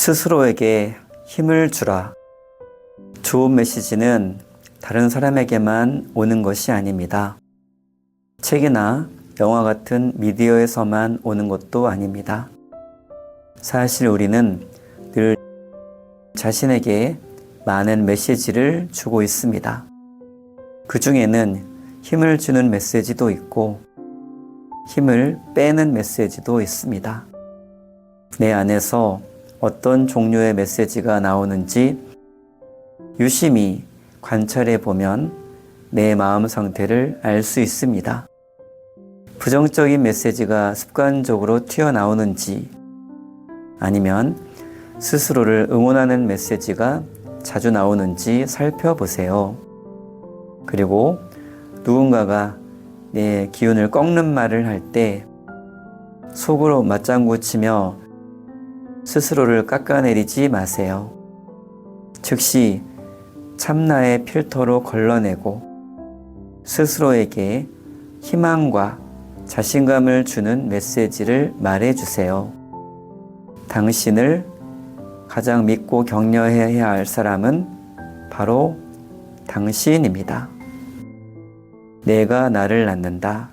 스스로에게 힘을 주라. 좋은 메시지는 다른 사람에게만 오는 것이 아닙니다. 책이나 영화 같은 미디어에서만 오는 것도 아닙니다. 사실 우리는 늘 자신에게 많은 메시지를 주고 있습니다. 그 중에는 힘을 주는 메시지도 있고 힘을 빼는 메시지도 있습니다. 내 안에서 어떤 종류의 메시지가 나오는지 유심히 관찰해 보면 내 마음 상태를 알 수 있습니다. 부정적인 메시지가 습관적으로 튀어나오는지 아니면 스스로를 응원하는 메시지가 자주 나오는지 살펴보세요. 그리고 누군가가 내 기운을 꺾는 말을 할 때 속으로 맞장구 치며 스스로를 깎아내리지 마세요. 즉시 참나의 필터로 걸러내고 스스로에게 희망과 자신감을 주는 메시지를 말해주세요. 당신을 가장 믿고 격려해야 할 사람은 바로 당신입니다. 내가 나를 낳는다.